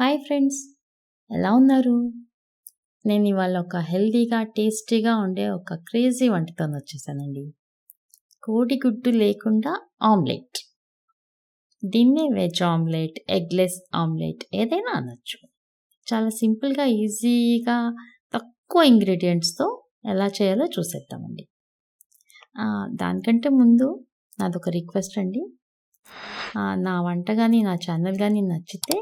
Hi friends ఎలా ఉన్నారు? నేను ఇవాళ ఒక హెల్తీగా, టేస్టీగా ఉండే ఒక క్రేజీ వంటతోని వచ్చేసానండి. కోడిగుడ్డు లేకుండా ఆమ్లెట్. దీన్నే వెజ్ ఆమ్లెట్, ఎగ్‌లెస్ ఆమ్లెట్ ఏదైనా అనొచ్చు. చాలా సింపుల్‌గా, ఈజీగా తక్కువ ఇంగ్రీడియంట్స్తో ఎలా చేయాలో చూసేద్దామండి. దానికంటే ముందు నాదొక రిక్వెస్ట్ అండి. నా వంట కానీ నా ఛానల్ కానీ నచ్చితే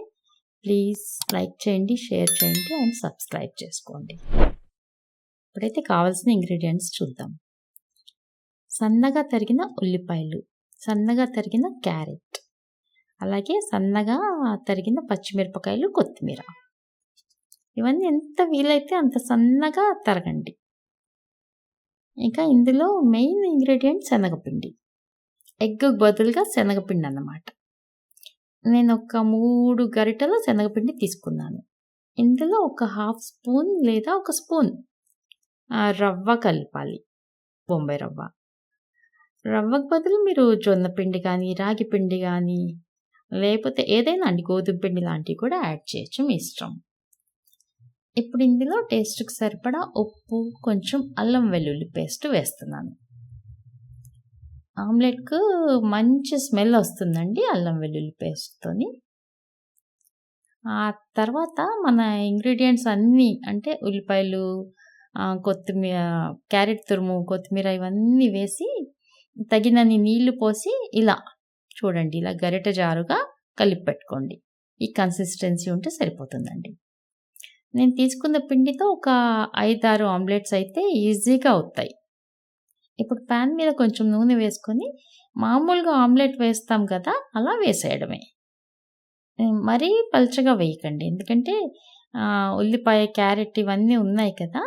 ప్లీజ్ లైక్ చేయండి, షేర్ చేయండి అండ్ సబ్స్క్రైబ్ చేసుకోండి. ఇప్పుడైతే కావాల్సిన ఇంగ్రీడియంట్స్ చూద్దాం. సన్నగా తరిగిన ఉల్లిపాయలు, సన్నగా తరిగిన క్యారెట్, అలాగే సన్నగా తరిగిన పచ్చిమిరపకాయలు, కొత్తిమీర. ఇవన్నీ ఎంత వీలైతే అంత సన్నగా తరగండి. ఇంకా ఇందులో మెయిన్ ఇంగ్రీడియంట్ శనగపిండి. ఎగ్ బదులుగా శనగపిండి అన్నమాట. నేను ఒక మూడు గరిటెల శనగపిండి తీసుకున్నాను. ఇందులో ఒక హాఫ్ స్పూన్ లేదా ఒక స్పూన్ రవ్వ కలపాలి. బొంబాయి రవ్వ. రవ్వకు బదులు మీరు జొన్న పిండి కానీ రాగి పిండి కానీ లేకపోతే ఏదైనా అండి గోధుమ పిండి లాంటివి కూడా యాడ్ చేయొచ్చు మీ ఇష్టం. ఇప్పుడు ఇందులో టేస్ట్‌కి సరిపడా ఉప్పు, కొంచెం అల్లం వెల్లుల్లి పేస్ట్ వేస్తున్నాను. ఆమ్లెట్‌కు మంచి స్మెల్ వస్తుందండి అల్లం వెల్లుల్లి పేస్ట్‌తోని. ఆ తర్వాత మన ఇంగ్రీడియంట్స్ అన్నీ అంటే ఉల్లిపాయలు, కొత్తిమీర క్యారెట్ తురుము, కొత్తిమీర ఇవన్నీ వేసి తగినన్ని నీళ్ళు పోసి ఇలా చూడండి ఇలా గరిట జారుగా కలిపి పెట్టుకోండి. ఈ కన్సిస్టెన్సీ ఉంటే సరిపోతుందండి. నేను తీసుకున్న పిండితో ఒక 5, 6 ఆమ్లెట్స్ అయితే ఈజీగా అవుతాయి. ఇప్పుడు పాన్ మీద కొంచెం నూనె వేసుకొని మామూలుగా ఆమ్లెట్ వేస్తాం కదా! అలా వేసేయడమే. మరీ పల్చగా వేయకండి. ఎందుకంటే ఉల్లిపాయ, క్యారెట్ ఇవన్నీ ఉన్నాయి కదా!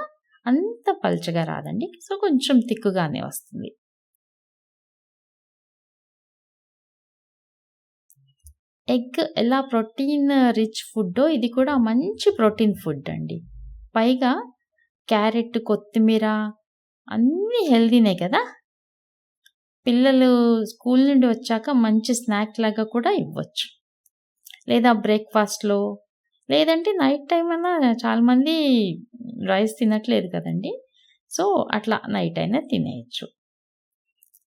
అంత పల్చగా రాదండి. సో, కొంచెం తిక్కుగానే వస్తుంది. ఎగ్ ఎలా ప్రోటీన్ రిచ్ ఫుడ్డో ఇది కూడా మంచి ప్రోటీన్ ఫుడ్ అండి. పైగా క్యారెట్, కొత్తిమీర అన్నీ హెల్దీనే కదా! పిల్లలు స్కూల్ నుండి వచ్చాక మంచి స్నాక్ లాగా కూడా ఇవ్వచ్చు. లేదా బ్రేక్‌ఫాస్ట్‌లో లేదంటే నైట్ టైం అన్నా చాలామంది రైస్ తినట్లేదు కదండీ! సో, అట్లా నైట్ అయినా తినేయచ్చు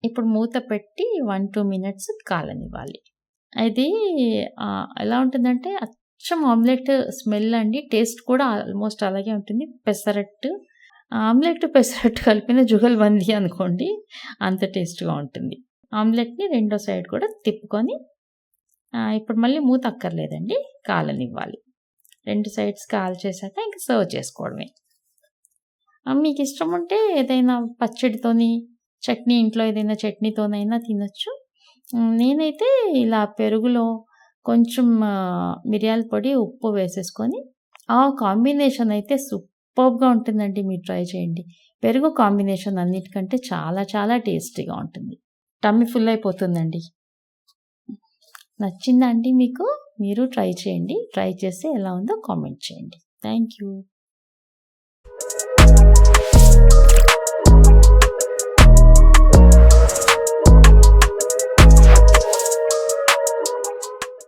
ఇప్పుడు మూత పెట్టి 1, 2 మినిట్స్ కాలనివ్వాలి. అది ఎలా ఉంటుందంటే అచ్చం ఆమ్లెట్ స్మెల్ అండి. టేస్ట్ కూడా ఆల్మోస్ట్ అలాగే ఉంటుంది. పెసరట్టు ఆమ్లెట్, పెసరట్టు కలిపిన జుగల్బందీ అనుకోండి. అంత టేస్ట్‌గా ఉంటుంది. ఆమ్లెట్‌ని రెండో సైడ్ కూడా తిప్పుకొని ఇప్పుడు మళ్ళీ మూత అక్కర్లేదండి. కాలనివ్వాలి. రెండు సైడ్స్ కాల్ చేశాక ఇంకా సర్వ్ చేసుకోవడమే. మీకు ఇష్టం ఉంటే ఏదైనా పచ్చడితోని, చట్నీ ఇంట్లో ఏదైనా చట్నీతోనైనా తినొచ్చు. నేనైతే ఇలా పెరుగులో కొంచెం మిరియాల పొడి, ఉప్పు వేసేసుకొని ఆ కాంబినేషన్ అయితే సూప్ సూపర్గా ఉంటుందండి. మీరు ట్రై చేయండి. పెరుగు కాంబినేషన్ అన్నిటికంటే చాలా చాలా టేస్టీగా ఉంటుంది. టమ్మీ ఫుల్ అయిపోతుందండి. నచ్చిందా అండి మీకు? మీరు ట్రై చేయండి. ట్రై చేసి ఎలా ఉందో కామెంట్ చేయండి. Thank you.